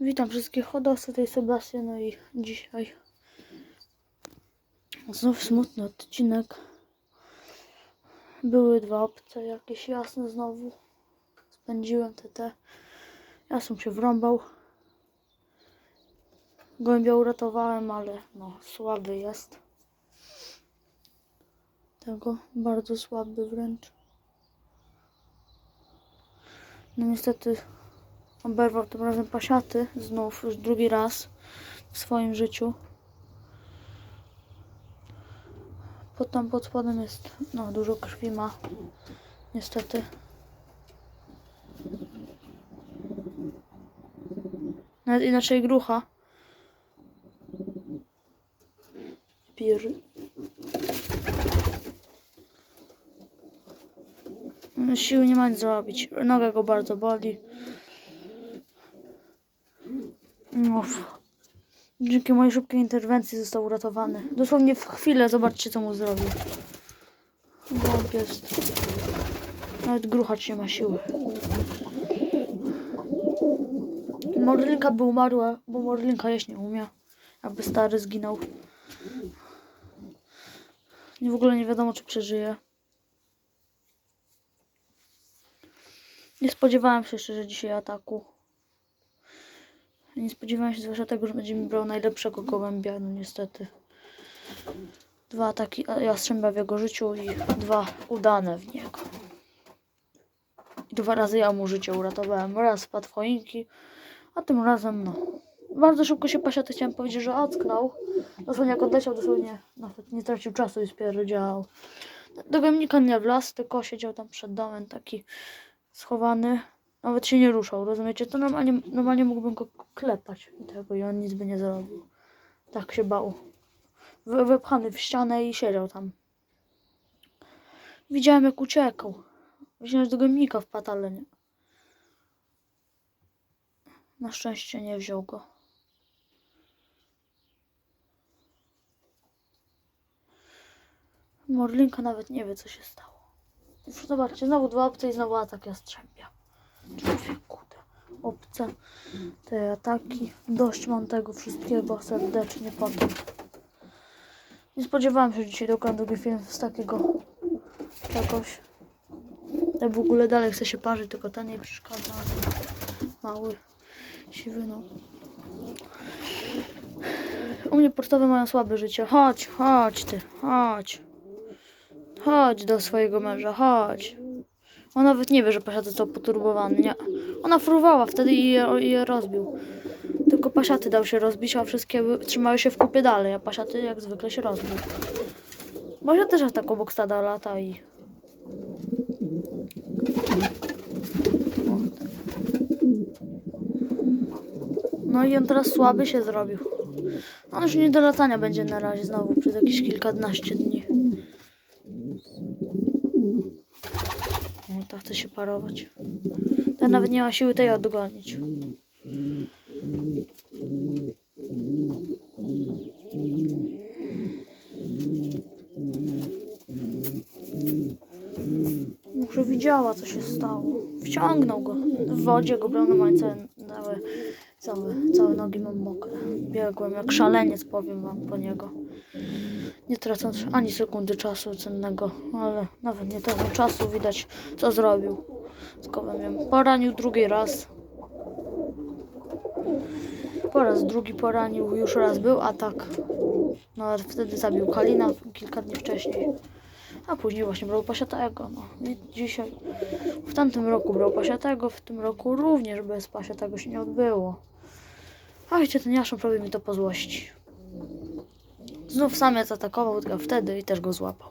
Witam wszystkich hodowców, tutaj Sebastian, no i dzisiaj znów smutny odcinek. Były dwa obce, jakieś jasne znowu. Spędziłem TT. Jasno się wrąbał. Gołębia uratowałem, ale no słaby jest. Tego bardzo słaby wręcz. No niestety oberwał tym razem pasiaty, znów już drugi raz w swoim życiu. Pod tam pod spodem jest, no dużo krwi ma, niestety. Nawet inaczej grucha. Pir. No, Siły nie ma nic zrobić. Noga go bardzo boli. Dzięki mojej szybkiej interwencji został uratowany. Dosłownie w chwilę zobaczcie co mu zrobił. Bąk jest. Nawet gruchacz nie ma siły. Morlinka by umarła, bo Morlinka jeść nie umie. Jakby stary zginął. Nie w ogóle nie wiadomo czy przeżyje. Nie spodziewałem się szczerze dzisiaj ataku. Nie spodziewałem się zwłaszcza tego, że będzie mi brał najlepszego gołębia, no niestety. Dwa ataki jastrzębia w jego życiu i dwa udane w niego. I dwa razy ja mu życie uratowałem. Raz wpadł w choinki, a tym razem no. Bardzo szybko się pasiaty chciałem powiedzieć, że ocknął. Dosłownie jak odleciał, dosłownie nawet nie tracił czasu i spierdział. Do gębnika nie wlazł, tylko siedział tam przed domem taki schowany. Nawet się nie ruszał, rozumiecie? To normalnie, normalnie mógłbym go klepać i tego i on nic by nie zrobił. Tak się bał. Wy, wypchany w ścianę i siedział tam. Widziałem jak uciekał. Myślałem, że do gębnika wpadł. Na szczęście nie wziął go. Morlinka nawet nie wie co się stało. Zobaczcie, znowu dwa obce i znowu atak jastrzębia. Te obce, te ataki. Dość mam tego wszystkiego serdecznie potem. Nie spodziewałam się dzisiaj dokonam drugi film z takiego czegoś. Ja w ogóle dalej chce się parzyć, tylko ten nie przeszkadza. Mały, siwy, no. U mnie pocztowe mają słabe życie. Chodź, chodź ty, chodź. Chodź do swojego męża, chodź. On nawet nie wie, że pasiaty został poturbowany, nie. Ona fruwała wtedy i je, je rozbił. Tylko pasiaty dał się rozbić, a wszystkie trzymały się w kupie dalej, a pasiaty jak zwykle się rozbił. Może też tak obok stada lata i... No i on teraz słaby się zrobił. On już nie do latania będzie na razie znowu przez jakieś kilkanaście dni. No to chce się parować. Ten nawet nie ma siły tej odgonić. Może widziała co się stało. Wciągnął go. W wodzie go normalnie całe, całe, całe, całe nogi mam mokre. Biegłem jak szaleniec powiem wam po niego. Nie tracąc ani sekundy czasu cennego, ale nawet nie tego czasu widać co zrobił z gołębiem. Poranił drugi raz. Po raz drugi poranił, już raz był atak. No ale wtedy zabił Kalina kilka dni wcześniej. A później właśnie brał pasiatego. No. Dzisiaj, w tamtym roku brał pasiatego, w tym roku również bez pasiatego się nie odbyło. A wiecie, ten Jaszą prawie mi to po złości. Znów samiec atakował tylko wtedy i też go złapał.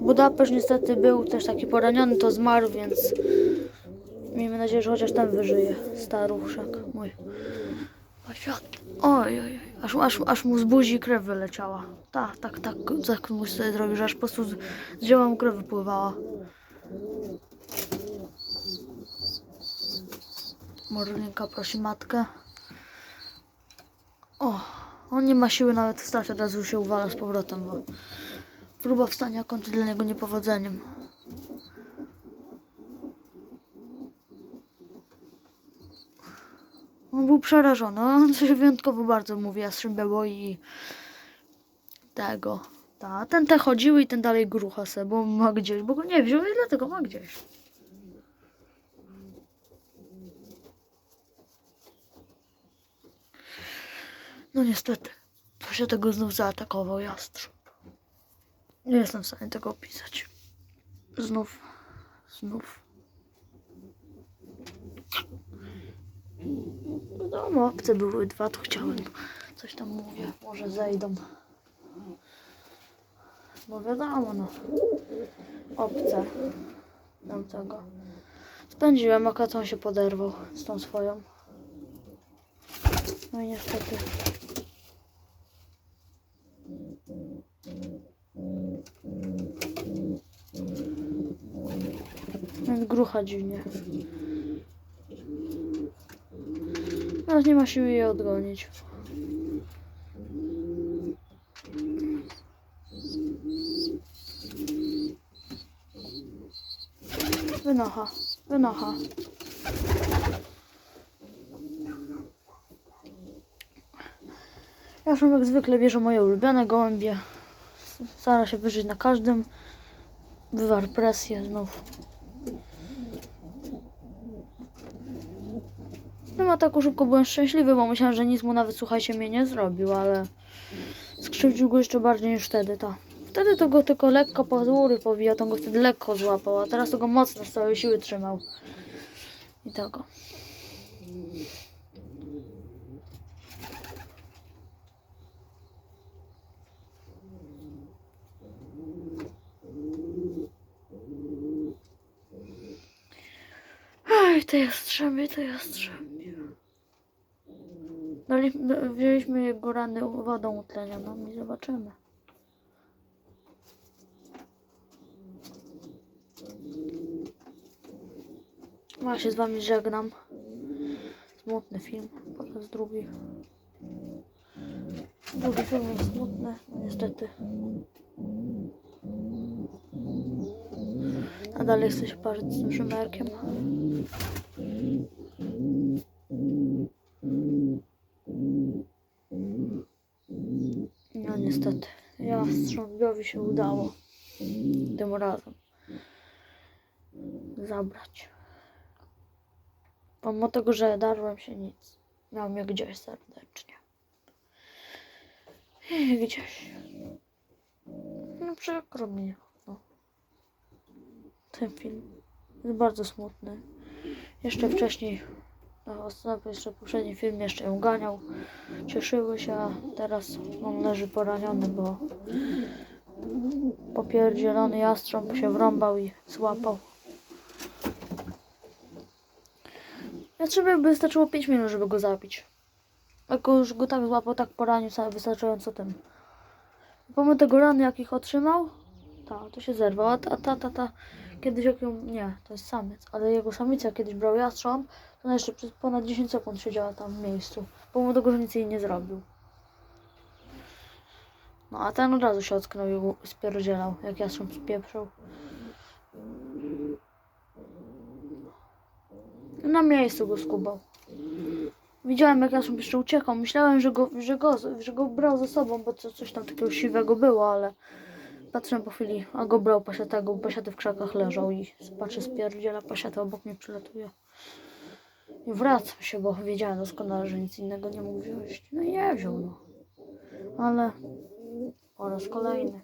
Budapeszt niestety był też taki poraniony, to zmarł, więc miejmy nadzieję, że chociaż ten wyżyje. Staruszek mój. Oj, oj, oj. Aż, aż, aż mu z buzi krew wyleciała. Tak, tak, tak, tak mu sobie zrobił, że aż po prostu z, z krew wypływała. Marlinka prosi matkę. O, on nie ma siły nawet wstać, od razu się uwala z powrotem, bo próba wstania kończy dla niego niepowodzeniem. On był przerażony, on coś wyjątkowo bardzo mówi, a było i tego. Ta, ten te chodziły i ten dalej grucha se, bo ma gdzieś, bo go nie wziął i dlatego ma gdzieś. No niestety, tego znów zaatakował jastrząb. Nie jestem w stanie tego opisać. Znów, znów. Wiadomo, obce były dwa, to chciałem. Coś tam mówię, może zejdą. Bo wiadomo, no. Obce. Tamtego. Spędziłem, a on się poderwał z tą swoją. No niestety. Więc grucha dziwnie. Teraz nie ma siły jej odgonić. Wynocha, wynocha. Ja już jak zwykle bierze moje ulubione gołębie. Stara się wyżyć na każdym. Wywarł presję znów. No a tak szybko byłem szczęśliwy, bo myślałem, że nic mu nawet słuchajcie mnie nie zrobił, ale skrzywdził go jeszcze bardziej niż wtedy, ta. Wtedy to go tylko lekko po góry powijał, to go wtedy lekko złapał, a teraz to go mocno z całej siły trzymał. I tego. To jastrzębie, to jastrzębie. Dali, no, wzięliśmy jego rany wodą utlenioną i zobaczymy. Ja się z wami żegnam. Smutny film, po raz drugi. Drugi film jest smutny, no niestety. A dalej chcę się parzyć z tym szymerkiem. No niestety, jastrząbiowi się udało tym razem zabrać. Pomimo tego, że darłem się nic. Miał mnie gdzieś serdecznie. I gdzieś. No przykro mi. Ten film jest bardzo smutny. Jeszcze wcześniej, ostatnio jeszcze poprzedni film jeszcze ją ganiał. Cieszyły się, a teraz on leży poraniony, bo popierdzielony jastrząb się wrąbał i złapał. Jastrząbie by wystarczyło 5 minut, żeby go zabić. Jak już go tak złapał, tak poranił, sam wystarczająco tym. Pomimo tego rany, jakich otrzymał, ta, to się zerwał. A ta, ta, ta, ta kiedyś jak ją, nie, to jest samiec, ale jego samica kiedyś brał jastrząb, to ona jeszcze przez ponad 10 sekund siedziała tam w miejscu. Pomimo tego, że nic jej nie zrobił. No a ten od razu się ocknął i spierdzielał, jak jastrząb spieprzył. Na miejscu go skubał. Widziałem, jak jastrząb jeszcze uciekał. Myślałem, że go, że go, że go brał ze sobą, bo co, coś tam takiego siwego było, ale patrzyłem po chwili, a go brał pasiatego, bo pasiaty w krzakach leżał i patrzę, spierdziela, pasiata obok mnie przylatuje. I wracam się, bo wiedziałem doskonale, że nic innego nie mógł wziąć. No i nie wziął, no. Ale po raz kolejny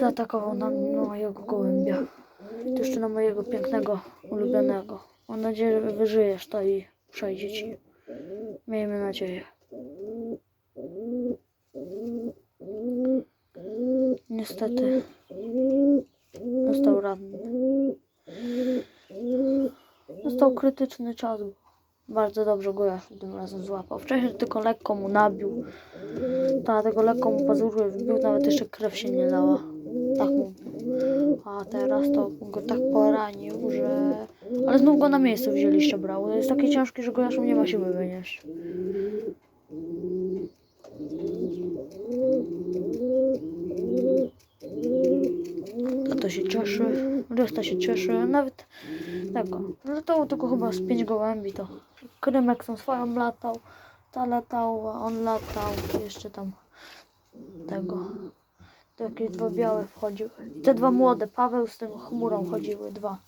zaatakował na na mojego gołębia. I to jeszcze na mojego pięknego, ulubionego. Mam nadzieję, że wyżyjesz to i przejdzie ci. Miejmy nadzieję. Niestety został ranny. Został krytyczny czas. Bardzo dobrze go Jaszu tym razem złapał. Wcześniej tylko lekko mu nabił. Ta, tego lekko mu pazury wbił, nawet jeszcze krew się nie lała. Tak mu. A teraz to go tak poranił, że... Ale znów go na miejscu wzięliście brało. Jest takie ciężkie, że go Jaszu nie ma siły wynieść. A to się cieszy, reszta się cieszy, nawet tego. Latało tylko chyba z pięć gołębi, to Krymek tą swoją latał, ta latała, on latał, jeszcze tam tego. To jakieś dwa białe wchodziły. Te dwa młode, Paweł z tym chmurą chodziły, dwa.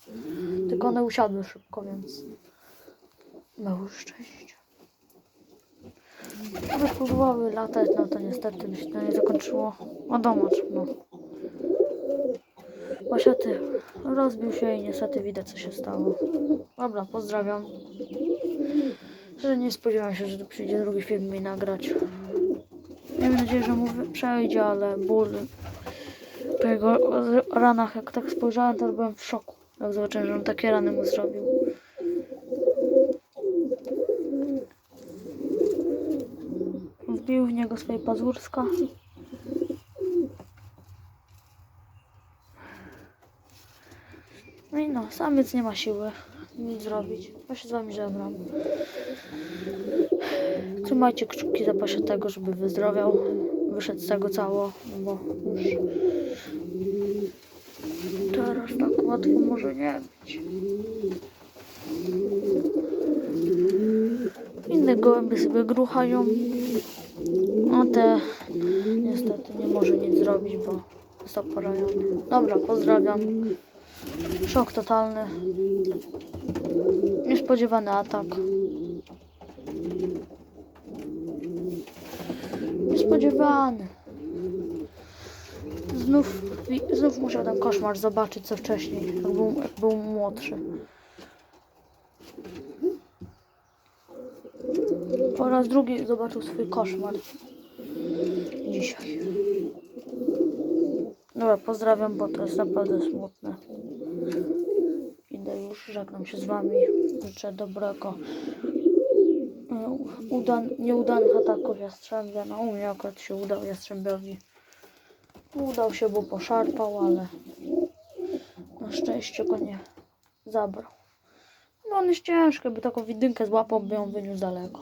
Tylko one usiadły szybko, więc miały szczęście. One próbowały latać, no to niestety się to nie zakończyło. O domacz, no. Niestety rozbił się i niestety widać co się stało. Dobra, pozdrawiam. Że nie spodziewałem się, że tu przyjdzie drugi film mi nagrać. Miejmy nadzieję, że mu przejdzie, ale ból po jego ranach, jak tak spojrzałem, to byłem w szoku. Jak zobaczyłem, że on takie rany mu zrobił. Wbił w niego swoje pazurska. No i no, samiec nie ma siły nic zrobić. Ja się z wami żegnam. Trzymajcie kciuki za pasiatego, żeby wyzdrowiał. Wyszedł z tego cało, no bo już teraz tak łatwo może nie być. Inne gołębie sobie gruchają, a te niestety nie może nic zrobić, bo jest. Dobra, pozdrawiam. Szok totalny. Niespodziewany atak. Niespodziewany. Znów, znów musiał ten koszmar zobaczyć co wcześniej, jak był, jak był młodszy. Po raz drugi zobaczył swój koszmar. Dzisiaj. Dobra, pozdrawiam, bo to jest naprawdę smutne. Idę już, żegnam się z wami. Życzę dobrego, e, udan, nieudanych ataków Jastrzębia. No u mnie akurat się udał Jastrzębiowi. Udał się, bo poszarpał, ale na szczęście go nie zabrał. No on jest ciężki, by taką widynkę złapał, by ją wyniósł daleko.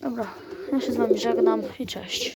Dobra, ja się z wami żegnam i cześć.